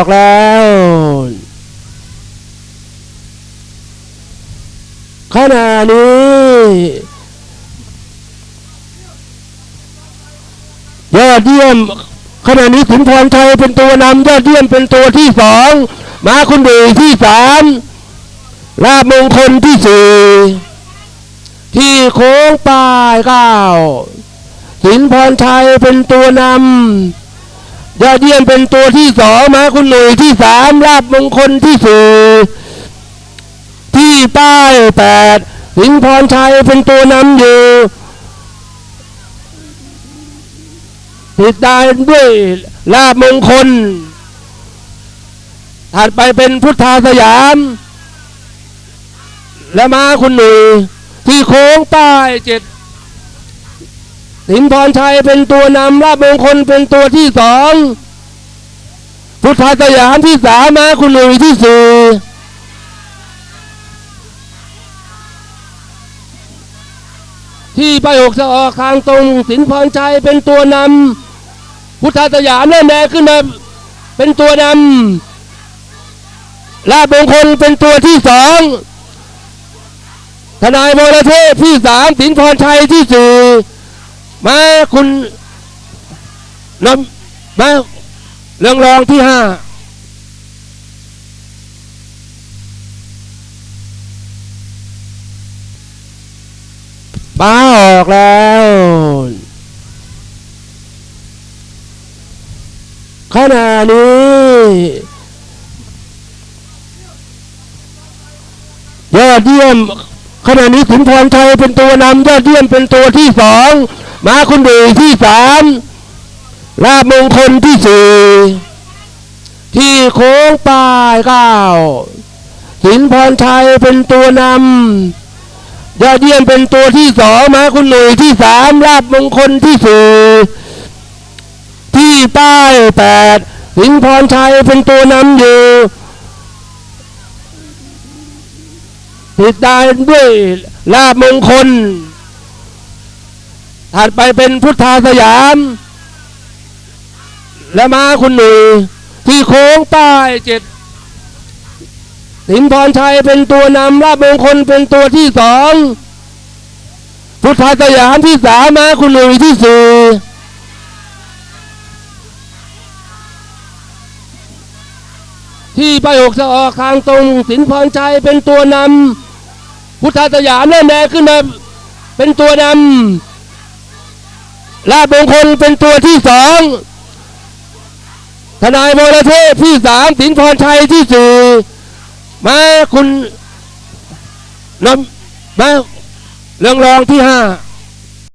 อกแล้ว ขณะนี้ยอดเยี่ยมขณะนี้ขุนพรชัยเป็นตัวนำยอดเยี่ยมเป็นตัวที่สองมาคุณดีที่สามลาบมงคลที่สี่ที่โค้งปลายเก้าสินพรชัยเป็นตัวนำ ยอดเยี่ยมเป็นตัวที่สองมาคุณหนุ่ยที่สามลาบมงคลที่สี่ที่ป้ายแปดสินพรชัยเป็นตัวนำอยู่ติดตามด้วยลาบมงคล ถัดไปเป็นพุทธาสยาม และมาคุณหนุ่ยที่โค้งป้ายเจ็ด สินพรชัยเป็นตัวนำลาบมงคลเป็นตัวที่สองพุทธาสยามที่สามมาคุณหนุ่ยที่สี่ที่ไปหกจะออกทางตรงสินพรชัยเป็นตัวนำพุทธาสยามเล่นแดงขึ้นมาเป็นตัวนำลาบมงคลเป็นตัวที่สองทนายมรเทพที่สามสินพรชัยที่สี่ มาคุณนำมาเรื่องรองที่ห้าป้าออกแล้วขณะนี้ยอดเยี่ยมขณะนี้ขุนพรชัยเป็นตัวนำยอดเยี่ยมเป็นตัวที่สอง มาคุณดุยที่สามลาบมงคลที่สี่ที่โค้งปลายเก้าสินพรชัยเป็นตัวนำยอดเยี่ยมเป็นตัวที่สองมาคุณหนุ่ยที่สามลาบมงคลที่สี่ที่ป้ายแปดสิงห์พรชัยเป็นตัวนำอยู่ติดตามด้วยลาบมงคล ถัดไปเป็นพุทธาสยาม และมาคุณหนุ่ยที่โค้งป้ายเจ็ดสินพรชัยเป็นตัวนำลาบมงคลเป็นตัวที่สองพุทธาสยามที่สามมาคุณหนุ่ยที่สี่ที่ไปหกจะออกทางตรงสินพรชัยเป็นตัวนำพุทธาสยามเล่นแดงขึ้นมาเป็นตัวนำ ลาบมงคลเป็นตัวที่สองทนายมรเทพที่สามสินพรชัยที่สี่มาคุณนำมาเรื่องรองที่ห้า